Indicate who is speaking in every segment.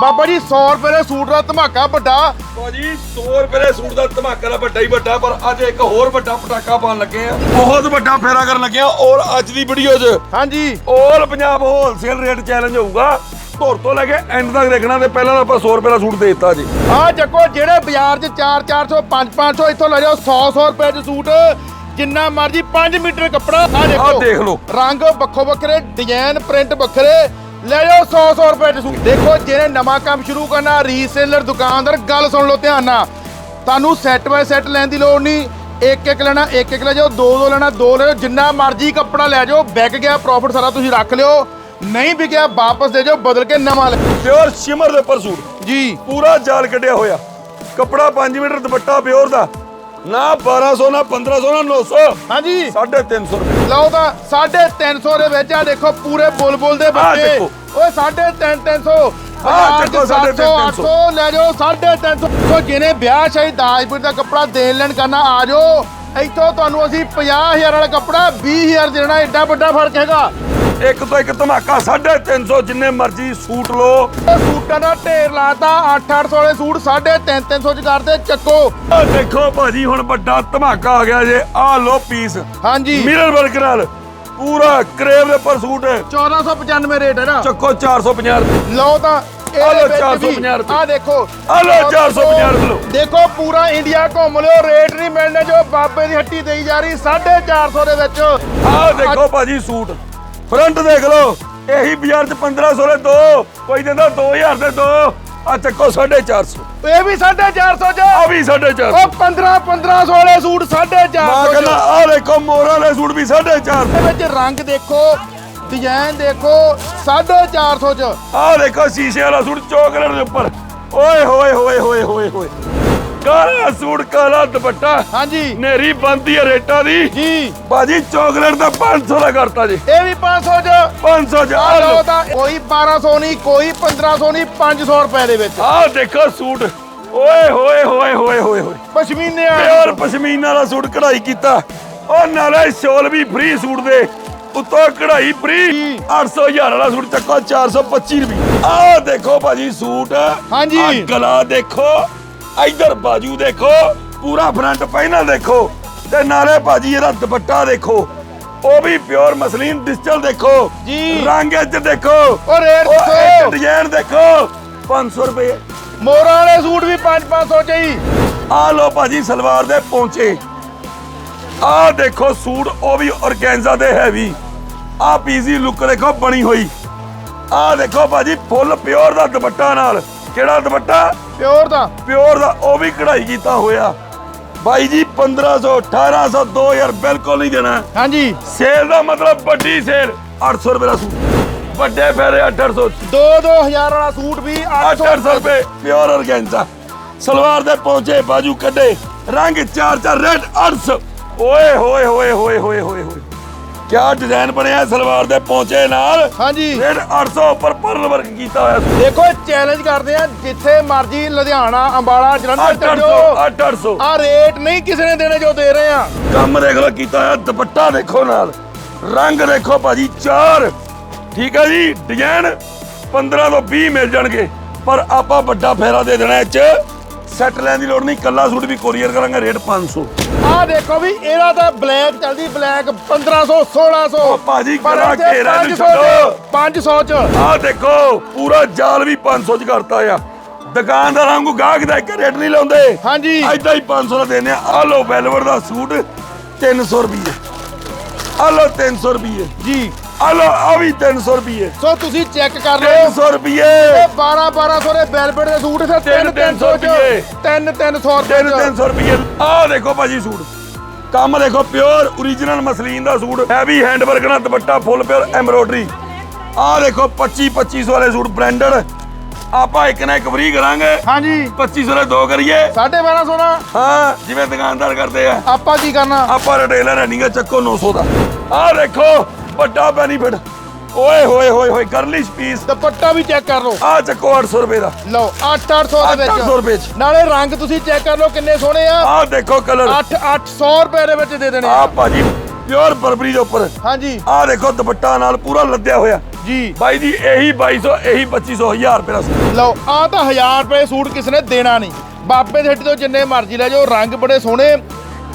Speaker 1: ਬਾਬਾ ਜੀ 100 ਰੁਪਏ ਦੇ ਸੂਟ ਦਾ ਧਮਾਕਾ ਵੱਡਾ।
Speaker 2: ਭਾਜੀ 100 ਰੁਪਏ ਦੇ ਸੂਟ ਦਾ ਧਮਾਕਾ ਦਾ ਵੱਡਾ ਹੀ ਵੱਡਾ ਪਰ ਅੱਜ ਇੱਕ ਹੋਰ ਵੱਡਾ ਪਟਾਕਾ ਪਾਉਣ ਲੱਗੇ ਆ। ਬਹੁਤ ਵੱਡਾ ਫੇਰਾ ਕਰਨ ਲੱਗੇ ਆ ਔਰ ਅੱਜ ਦੀ ਵੀਡੀਓ 'ਚ
Speaker 1: ਹਾਂਜੀ।
Speaker 2: All Punjab wholesale rate challenge ਹੋਊਗਾ। ਧੁਰ ਤੋਂ ਲੈ ਕੇ ਐਂਡ ਤੱਕ ਦੇਖਣਾ ਤੇ ਪਹਿਲਾਂ ਆਪਾਂ 100 ਰੁਪਏ ਦਾ ਸੂਟ ਦੇ ਦਿੱਤਾ ਜੀ।
Speaker 1: ਆ ਚੱਕੋ ਜਿਹੜੇ ਬਾਜ਼ਾਰ 'ਚ 4 400 5 500 ਇੱਥੋਂ ਲੈ ਜਾਓ 100 100 ਰੁਪਏ ਦੇ ਸੂਟ। ਜਿੰਨਾ ਮਰਜ਼ੀ 5 ਮੀਟਰ ਕੱਪੜਾ ਆ ਦੇਖੋ।
Speaker 2: ਆਹ ਦੇਖ ਲਓ।
Speaker 1: ਰੰਗ ਵੱਖੋ ਵੱਖਰੇ ਡਿਜ਼ਾਈਨ ਪ੍ਰਿੰਟ ਵੱਖਰੇ ਲੈ ਜਾਓ 100 100 ਰੁਪਏ ਦੇ ਸੂਟ। ਦੇਖੋ ਜਿਹਨੇ ਨਵਾਂ ਕੰਮ ਸ਼ੁਰੂ ਕਰਨਾ ਰੀਸੇਲਰ ਦੁਕਾਨਦਾਰ ਗੱਲ ਸੁਣ ਲਓ ਧਿਆਨ ਨਾਲ। ਤੁਹਾਨੂੰ ਸੈੱਟ ਬਾਏ ਸੈੱਟ ਲੈਣ ਦੀ ਲੋੜ ਨਹੀਂ। ਇੱਕ ਇੱਕ ਲੈਣਾ ਇੱਕ ਇੱਕ ਲੈ ਜਾਓ ਦੋ ਦੋ ਲੈਣਾ ਦੋ ਲੈ ਜਾਓ ਜਿੰਨਾ ਮਰਜ਼ੀ ਕੱਪੜਾ ਲੈ ਜਾਓ ਵਿਕ ਗਿਆ ਪ੍ਰੋਫਿਟ ਸਾਰਾ ਤੁਸੀਂ ਰੱਖ ਲਿਓ। ਨਹੀਂ ਵਿਕਿਆ ਵਾਪਸ ਦੇ ਜਾਓ ਬਦਲ ਕੇ ਨਵਾਂ ਲੈ
Speaker 2: ਪਿਓਰ ਸ਼ਿਮਰ ਦੇ ਉੱਪਰ ਸੂਟ।
Speaker 1: ਜੀ।
Speaker 2: ਪੂਰਾ ਜਾਲ ਕੱਢਿਆ ਹੋਇਆ। ਕੱਪੜਾ 5 ਮੀਟਰ ਦੁਪੱਟਾ ਪਿਓਰ ਦਾ। ਨਾ 1200 ਨਾ 1500 ਨਾ 900
Speaker 1: ਹਾਂਜੀ।
Speaker 2: 350 ਰੁਪਏ।
Speaker 1: ਲਓ ਤਾਂ 350 ਦੇ ਵਿੱਚ ਆ ਦੇਖੋ ਪੂਰੇ ਬੁਲਬੁਲ ਦੇ ਬੱਚੇ।
Speaker 2: ਦੇਖੋ।
Speaker 1: ਓਏ 350
Speaker 2: ਆਹ ਦੇਖੋ,
Speaker 1: 800 800 ਲੈ ਜਾਓ 350 ਸੋ। ਜਿਹਨੇ ਵਿਆਹ ਸ਼ਾਹੀ ਦਾਜਪੁਰ ਦਾ ਕੱਪੜਾ ਦੇਣ ਲੈਣ ਕਰਨਾ ਆ ਜਾਓ। ਇੱਥੋਂ ਤੁਹਾਨੂੰ ਅਸੀਂ 50000 ਵਾਲਾ ਕੱਪੜਾ 20000 ਦੇਣਾ ਐਡਾ ਵੱਡਾ ਫ਼ਰਕ ਹੈਗਾ।
Speaker 2: ਇੱਕ ਤੋਂ ਇੱਕ ਧਮਾਕਾ 350 ਜਿੰਨੇ ਮਰਜ਼ੀ ਸੂਟ
Speaker 1: ਉਹ ਸੂਟਾਂ ਦਾ ਢੇਰ ਲਾਤਾ 8-800 ਵਾਲੇ ਸੂਟ 350 ਚ ਕਰਦੇ ਚੱਕੋ।
Speaker 2: ਆਹ ਦੇਖੋ ਭਾਜੀ ਹੁਣ ਵੱਡਾ ਧਮਾਕਾ ਆ ਗਿਆ ਜੇ। ਆਹ ਲੋ ਪੀਸ
Speaker 1: ਹਾਂਜੀ।
Speaker 2: ਮਿਰਰ ਵਰਕ ਨਾਲ। ਪੂਰਾ ਕਰੇਵ ਦੇ ਉੱਪਰ ਸੂਟ।
Speaker 1: 1495 ਰੇਟ ਹੈ ਨਾ?
Speaker 2: ਚੱਕੋ 450 ਰੁਪਏ।
Speaker 1: ਲਓ ਤਾਂ
Speaker 2: ਆਹ ਲਓ
Speaker 1: ਇਹਦੇ ਵਿੱਚ
Speaker 2: 450
Speaker 1: ਵੀ
Speaker 2: ਰੁਪਏ।
Speaker 1: ਆਹ ਦੇਖੋ।
Speaker 2: ਆਹ ਲਓ 450 ਰੁਪਏ ਲਓ।
Speaker 1: ਦੇਖੋ ਪੂਰਾ ਇੰਡੀਆ ਘੁੰਮ ਲਿਓ ਰੇਟ ਨਹੀਂ ਮਿਲਣੇ ਜੋ ਬਾਬੇ ਦੀ ਹੱਟੀ ਦੇਈ ਜਾ ਰਹੀ 450 ਦੇ ਵਿੱਚ।
Speaker 2: ਆਹ ਦੇਖੋ ਭਾਜੀ ਸੂਟ। ਫਰੰਟ ਦੇਖ ਲਓ ਇਹੀ ਬਾਜ਼ਾਰ ਚ 1500 ਦੇ ਦੋ ਕੋਈ ਦਿੰਦਾ 2000 ਦੇ ਦੋ ਆ ਚੱਕੋ 450
Speaker 1: ਇਹ ਵੀ 450 ਚ?
Speaker 2: ਆ ਵੀ 450
Speaker 1: ਉਹ 15 1500 ਵਾਲੇ ਸੂਟ 450
Speaker 2: ਮੈਂ ਕਹਿੰਦਾ ਆ ਦੇਖੋ ਮੋਰਾਂ ਦੇ ਸੂਟ ਵੀ 450
Speaker 1: ਦੇ ਵਿੱਚ ਰੰਗ ਦੇਖੋ ਡਿਜ਼ਾਈਨ ਦੇਖੋ 450 ਚ।
Speaker 2: ਆ ਦੇਖੋ ਸ਼ੀਸ਼ੇ ਵਾਲਾ ਸੂਟ ਚੋਕਲੇਟ ਦੇ ਉੱਪਰ। ਓਏ ਹੋਏ ਹੋਏ ਹੋਏ ਹੋਏ ਹੋਏ। ਕਾਲਾ ਸੂਟ ਕਾਲਾ ਦੁਪੱਟਾ।
Speaker 1: ਹਾਂਜੀ।
Speaker 2: ਨੇਰੀ ਬੰਦੀ ਹੈ ਰੇਟਾਂ ਦੀ।
Speaker 1: ਜੀ।
Speaker 2: ਬਾਜੀ ਚੋਕਲੇਟ ਦਾ 500 ਦਾ ਕਰਤਾ ਜੀ।
Speaker 1: ਇਹ ਵੀ 500 ਚ।
Speaker 2: 500 ਜਾ
Speaker 1: ਆ ਲਓ ਤਾਂ ਕੋਈ 1200 ਨਹੀਂ ਕੋਈ 1500 ਨਹੀਂ 500 ਰੁਪਏ ਦੇ ਵਿੱਚ।
Speaker 2: ਆ ਦੇਖੋ ਸੂਟ। ਓਏ ਹੋਏ ਹੋਏ ਹੋਏ ਹੋਏ ਹੋਏ।
Speaker 1: ਪਸ਼ਮੀਨੇ ਆ
Speaker 2: ਪਿਓਰ ਪਸ਼ਮੀਨਾ ਦਾ ਸੂਟ ਕਢਾਈ ਕੀਤਾ। ਉਹ ਨਾਲੇ ਸ਼ੋਲ ਵੀ ਫ੍ਰੀ ਸੂਟ ਦੇ। ਉੱਤੋਂ ਕਢਾਈ ਫ੍ਰੀ। 800 ਹਜ਼ਾਰ ਵਾਲਾ ਸੂਟ ਚੱਕੋ 425 ਰੁਪਏ ਆਹ ਦੇਖੋ ਭਾਜੀ ਸੂਟ।
Speaker 1: ਹਾਂਜੀ।
Speaker 2: ਆਹ ਗਲਾ ਦੇਖੋ। ਇਧਰ ਬਾਜੂ ਦੇਖੋ ਪੂਰਾ ਫਰੰਟ ਪਹਿਨਾ ਦੇਖੋ ਤੇ ਨਾਲੇ ਭਾਜੀ ਇਹਦਾ ਦੁਪੱਟਾ ਦੇਖੋ। ਉਹ ਵੀ ਪਿਓਰ ਮਸਲੀਨ ਡਿਜੀਟਲ ਦੇਖੋ।
Speaker 1: ਜੀ।
Speaker 2: ਰੰਗ ਇੱਚ ਦੇਖੋ।
Speaker 1: ਉਹ ਰੇਟ।
Speaker 2: ਇੱਕ ਡਿਜ਼ਾਈਨ ਦੇਖੋ 500 ਰੁਪਏ।
Speaker 1: ਮੋਰਾਂ ਵਾਲੇ ਸੂਟ ਵੀ 5-500 ਚ ਹੀ।
Speaker 2: ਆ ਲੋ ਭਾਜੀ ਸਲਵਾਰ ਦੇ ਪੌਂਚੇ। ਆ ਦੇਖੋ ਸੂਟ ਉਹ ਵੀ ਔਰਗੈਂਜ਼ਾ ਦੇ ਹੈਵੀ ਆ ਪੀਜ਼ੀ ਲੁੱਕ ਦੇਖੋ ਬਣੀ ਹੋਈ। ਆ ਦੇਖੋ ਭਾਜੀ ਫੁੱਲ ਪਿਓਰ ਦਾ ਦੁਪੱਟਾ ਨਾਲ। ਕਿਹੜਾ ਦੁਪੱਟਾ?
Speaker 1: ਪਿਓਰ ਦਾ?
Speaker 2: ਪਿਓਰ ਦਾ ਉਹ ਵੀ ਕਢਾਈ ਕੀਤਾ ਹੋਇਆ। ਬਾਈ ਜੀ 1500 1800 2000 ਬਿਲਕੁਲ ਨਹੀਂ ਦੇਣਾ।
Speaker 1: ਹਾਂਜੀ।
Speaker 2: ਸੇਲ ਦਾ ਮਤਲਬ ਵੱਡੀ ਸੇਲ 800 ਰੁਪਏ ਦਾ ਸੂਟ। ਵੱਡੇ ਫੇਰੇ 800
Speaker 1: 2-2000 ਵਾਲਾ ਸੂਟ ਵੀ 800
Speaker 2: 800 ਰੁਪਏ ਪਿਓਰ ਔਰਗੈਂਜ਼ਾ। ਸਲਵਾਰ ਦੇ ਪਹੁੰਚੇ ਬਾਜੂ ਕੱਢੇ। ਰੰਗ ਚਾਰ ਚਾਰ ਰੈਡ 800 ਓਏ ਹੋਏ ਹੋਏ ਹੋਏ ਹੋਏ ਹੋਏ ਹੋਏ। ਕਿਆ ਡਿਜ਼ਾਈਨ ਬਣਿਆ ਸਲਵਾਰ ਦੇ ਪਹੁੰਚੇ ਨਾਲ?
Speaker 1: ਹਾਂਜੀ।
Speaker 2: 800 ਉੱਪਰ ਪਰਲ ਵਰਕ ਕੀਤਾ ਹੋਇਆ
Speaker 1: ਦੇਖੋ ਚੈਲੰਜ ਕਰਦੇ ਆ ਜਿੱਥੇ ਮਰਜ਼ੀ ਲੁਧਿਆਣਾ ਅੰਬਾਲਾ ਜਲੰਧਰ ਚੱਲ
Speaker 2: 800
Speaker 1: ਜਾਓ
Speaker 2: 800
Speaker 1: ਆ ਰੇਟ ਨਹੀਂ ਕਿਸੇ ਨੇ ਦੇਣੇ ਜੋ ਦੇ ਰਹੇ ਆ।
Speaker 2: ਕੰਮ ਦੇਖ ਲਓ ਕੀਤਾ ਹੋਇਆ ਦੁਪੱਟਾ ਦੇਖੋ ਨਾਲ। ਰੰਗ ਦੇਖੋ ਭਾਜੀ ਚਾਰ। ਠੀਕ ਹੈ ਜੀ ਡਿਜ਼ਾਈਨ 15 ਤੋਂ 20 ਮਿਲ ਜਾਣਗੇ। ਪਰ ਆਪਾਂ ਵੱਡਾ ਫੇਰਾ ਦੇ ਦੇਣਾ ਇਹ ਚ। ਸੈੱਟ ਲੈਣ ਦੀ ਲੋੜ ਨਹੀਂ ਕੱਲਾ ਸੂਟ ਵੀ ਕੋਰੀਅਰ ਕਰਾਂਗੇ ਰੇਟ 500
Speaker 1: ਆ ਦੇਖੋ ਵੀ ਇਹਦਾ ਤਾਂ ਬਲੈਕ ਚੱਲਦੀ ਬਲੈਕ 1500 1600
Speaker 2: ਉਹ ਭਾਜੀ
Speaker 1: ਪਰ
Speaker 2: ਕਰਾ
Speaker 1: ਇੱਥੇ
Speaker 2: ਘੇਰਾ ਨੂੰ
Speaker 1: 500 ਚ,
Speaker 2: ਛੱਡੋ।
Speaker 1: 500 ਚ।
Speaker 2: ਆਹ ਦੇਖੋ ਪੂਰਾ ਜਾਲ ਵੀ 500 ਚ ਕਰਤਾ ਆ। ਦੁਕਾਨਦਾਰਾਂ ਵਾਂਗੂ ਗਾਹਕ ਦਾ ਇੱਕ ਰੇਟ ਨਹੀਂ ਲਾਉਂਦੇ।
Speaker 1: ਹਾਂਜੀ।
Speaker 2: ਐਦਾਂ ਹੀ 500 ਦਾ ਦਿੰਦੇ ਆ। ਆਹ ਲਓ ਵੈਲਵਟ ਦਾ ਸੂਟ 300 ਰੁਪਏ ਆਹ ਲਓ 300 ਰੁਪਏ
Speaker 1: ਜੀ।
Speaker 2: ਆਹ ਲਓ ਆ ਵੀ 300 ਰੁਪਏ
Speaker 1: ਸੋ ਤੁਸੀਂ ਚੈੱਕ ਕਰ ਲਓ।
Speaker 2: 300 ਰੁਪਏ
Speaker 1: ਇਹ 12 1200 ਦੇ ਵੈਲਵਟ ਦੇ ਸੂਟ ਤੇ
Speaker 2: ਤਿੰਨ
Speaker 1: 300 ਚ
Speaker 2: ਰੁਪਏ।
Speaker 1: 3 300 ਰੁਪਏ
Speaker 2: ਤਿੰਨ
Speaker 1: ਚ।
Speaker 2: 300 ਰੁਪਏ ਆਹ ਦੇਖੋ ਭਾਜੀ ਸੂਟ। ਕੰਮ ਦੇਖੋ ਪਿਓਰ origignal ਮਸਲੀਨ ਦਾ ਸੂਟ। ਹੈਵੀ ਹੈਂਡ ਵਰਕ ਨਾਲ ਦੁਪੱਟਾ ਫੁੱਲ ਪਿਓਰ ਐਮਬ੍ਰੋਇਡਰੀ ਆਹ ਦੇਖੋ 25 2500 ਵਾਲੇ ਸੂਟ ਬ੍ਰਾਂਡਡ ਆਪਾਂ ਇੱਕ ਨਾ ਇੱਕ ਫਰੀ ਕਰਾਂਗੇ।
Speaker 1: ਹਾਂਜੀ।
Speaker 2: 2500 ਦੇ ਦੋ ਕਰੀਏ।
Speaker 1: 1250 ਦਾ
Speaker 2: ਹਾਂ ਜਿਵੇਂ ਦੁਕਾਨਦਾਰ ਕਰਦੇ ਆ।
Speaker 1: ਆਪਾਂ ਕੀ ਕਰਨਾ?
Speaker 2: ਆਪਾਂ ਰਿਟੇਲਰ ਨਹੀਂਗਾ ਚੱਕੋ 900 ਦਾ। ਆਹ ਦੇਖੋ ਵੱਡਾ ਬੈਨੀਫਿਟ। ਓਏ ਹੋਏ ਹੋਏ ਹੋਏ ਗਰਲਿਸ਼ ਪੀਸ
Speaker 1: ਦੁਪੱਟਾ ਵੀ ਚੈੱਕ ਕਰ ਲਓ।
Speaker 2: ਆਹ ਚੱਕੋ 800 ਰੁਪਏ ਦਾ।
Speaker 1: ਲਓ 8-800 ਦੇ ਵਿੱਚ।
Speaker 2: 800 ਰੁਪਏ ਚ।
Speaker 1: ਨਾਲੇ ਰੰਗ ਤੁਸੀਂ ਚੈੱਕ ਕਰ ਲਓ ਕਿੰਨੇ ਸੋਹਣੇ ਆ।
Speaker 2: ਆਹ ਦੇਖੋ ਕਲਰ
Speaker 1: 8-800 ਰੁਪਏ ਦੇ ਵਿੱਚ ਦੇ ਦੇਣੇ ਆ।
Speaker 2: ਭਾਜੀ ਪਿਓਰ ਬਰਬਰੀ ਦੇ ਉੱਪਰ।
Speaker 1: ਹਾਂਜੀ।
Speaker 2: ਆਹ ਦੇਖੋ ਦੁਪੱਟਾ ਨਾਲ ਪੂਰਾ ਲੱਦਿਆ ਹੋਇਆ।
Speaker 1: ਜੀ।
Speaker 2: ਬਾਈ ਜੀ ਇਹੀ 2200 ਇਹੀ 2500 1000 ਰੁਪਏ ਦਾ
Speaker 1: ਲਓ ਆ ਤਾਂ 1000 ਰੁਪਏ ਸੂਟ ਕਿਸੇ ਨੇ ਦੇਣਾ ਨਹੀਂ। ਬਾਬੇ ਦੇ ਹੱਟੀ ਤੋਂ ਜਿੰਨੇ ਮਰਜ਼ੀ ਲੈ ਜਾਓ ਰੰਗ ਬੜੇ ਸੋਹਣੇ।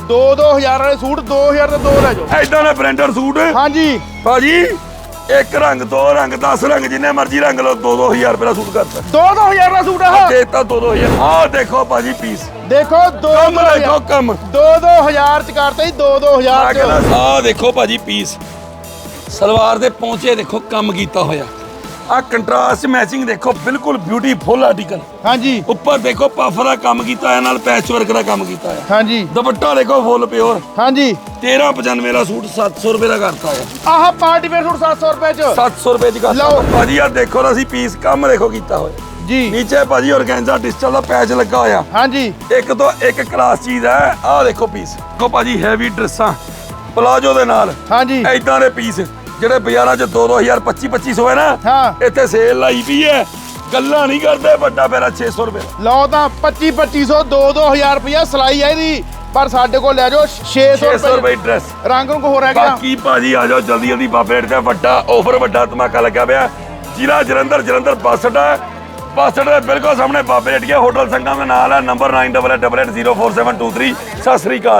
Speaker 1: 2-2000 ਵਾਲੇ ਸੂਟ 2000 ਦੇ ਦੋ ਲੈ ਜਾਓ।
Speaker 2: ਐਦਾਂ ਦੇ ਬ੍ਰਾਂਡਡ ਸੂਟ?
Speaker 1: ਹਾਂਜੀ।
Speaker 2: ਭਾਜੀ ਇੱਕ ਰੰਗ ਦੋ ਰੰਗ 10 ਰੰਗ ਜਿੰਨੇ ਮਰਜ਼ੀ ਰੰਗ ਲਓ 2-2000 ਰੁਪਏ ਦਾ ਸੂਟ ਕਰਤਾ।
Speaker 1: 2-2000 ਦਾ ਸੂਟ ਆ।
Speaker 2: ਤੇ ਤਾਂ 2-2000 ਆਹ ਦੇਖੋ ਭਾਜੀ ਪੀਸ
Speaker 1: ਦੇਖੋ
Speaker 2: ਕੰਮ ਦੇਖੋ
Speaker 1: 2-2000
Speaker 2: ਕੰਮ
Speaker 1: 2-2000 ਚ ਕਰਤਾ ਜੀ 2-2000
Speaker 2: ਆ
Speaker 1: ਚ।
Speaker 2: ਕਹਿੰਦਾ ਆਹ ਦੇਖੋ ਭਾਜੀ ਪੀਸ ਸਲਵਾਰ ਦੇ ਪੌਂਚੇ ਦੇਖੋ ਕੰਮ ਕੀਤਾ ਹੋਇਆ। ਆ ਕੰਟਰਾਸਟ ਮੈਚਿੰਗ ਦੇਖੋ ਬਿਲਕੁਲ ਬਿਊਟੀਫੁਲ ਆਰਟੀਕਲ
Speaker 1: ਹਾਂਜੀ।
Speaker 2: ਉੱਪਰ ਦੇਖੋ ਪਫ ਦਾ ਕੰਮ ਕੀਤਾ ਹੋਇਆ ਨਾਲ ਪੈਚ ਵਰਕ ਦਾ ਕੰਮ ਕੀਤਾ ਹੋਇਆ।
Speaker 1: ਹਾਂਜੀ।
Speaker 2: ਦੁਪੱਟਾ ਦੇਖੋ ਫੁੱਲ ਪਿਓਰ
Speaker 1: ਹਾਂਜੀ।
Speaker 2: 1395 ਦਾ ਸੂਟ 700 ਰੁਪਏ ਦਾ ਕਰਤਾ ਹੋਇਆ
Speaker 1: ਆਹ ਪਾਰਟੀ ਵੇਅਰ ਸੂਟ 700 ਰੁਪਏ ਚ।
Speaker 2: 700 ਰੁਪਏ ਦੀ ਕਰਤਾ।
Speaker 1: ਲਓ।
Speaker 2: ਭਾਜੀ ਆ ਦੇਖੋ ਨਾ ਅਸੀਂ ਪੀਸ ਕੰਮ ਦੇਖੋ ਕੀਤਾ ਹੋਇਆ।
Speaker 1: ਜੀ।
Speaker 2: ਨੀਚੇ ਭਾਜੀ ਔਰਗੈਂਜ਼ਾ ਡਿਜੀਟਲ ਦਾ ਪੈਚ ਲੱਗਾ ਹੋਇਆ।
Speaker 1: ਹਾਂਜੀ।
Speaker 2: ਇੱਕ ਤੋਂ ਇੱਕ ਕਲਾਸ ਚੀਜ਼ ਹੈ ਆਹ ਦੇਖੋ ਪੀਸ ਦੇਖੋ ਭਾਜੀ ਹੈਵੀ ਡਰੈਸਾਂ ਪਲਾਜੋ ਦੇ ਨਾਲ।
Speaker 1: ਹਾਂਜੀ।
Speaker 2: ਐਦਾਂ ਦੇ ਪੀਸ ਜਿਹੜੇ ਬਾਜ਼ਾਰਾਂ 'ਚ 2-2000 25-2500 ਹੈ ਨਾ
Speaker 1: ਹਾਂ।
Speaker 2: ਇੱਥੇ ਸੇਲ ਲਾਈ ਵੀ ਹੈ ਗੱਲਾਂ ਨਹੀਂ ਕਰਦੇ ਵੱਡਾ ਫੇਰਾ 600 ਰੁਪਏ ਦਾ।
Speaker 1: ਲਓ ਤਾਂ 25 2500 2-2000 ਰੁਪਇਆ ਸਲਾਈ ਹੈ ਇਹਦੀ ਪਰ ਸਾਡੇ ਕੋਲ ਲੈ ਜਾਓ 600
Speaker 2: 600
Speaker 1: ਰੁਪਏ
Speaker 2: ਰੁਪਏ ਡਰੈਸ
Speaker 1: ਰੰਗ ਨੂੰ ਹੋ ਰਿਹਾ ਗਿਆ
Speaker 2: ਬਾਕੀ ਭਾਜੀ ਆ ਜਾਓ ਜਲਦੀ ਜਲਦੀ ਬਾਬੇ ਤੇ ਵੱਡਾ ਆਫਰ ਵੱਡਾ ਧਮਾਕਾ ਲੱਗਿਆ ਪਿਆ ਜ਼ਿਲ੍ਹਾ ਜਲੰਧਰ ਜਲੰਧਰ ਬੱਸ ਅੱਡਾ ਹੈ। ਬੱਸ ਅੱਡੇ ਦੇ ਬਿਲਕੁਲ ਸਾਹਮਣੇ ਬਾਬੇ ਗਿਆ ਹੋਟਲ ਸੰਗਮ ਦੇ ਨਾਲ ਹੈ ਨੰਬਰ 98880472 ਸਤਿ ਸ੍ਰੀ ਅਕਾਲ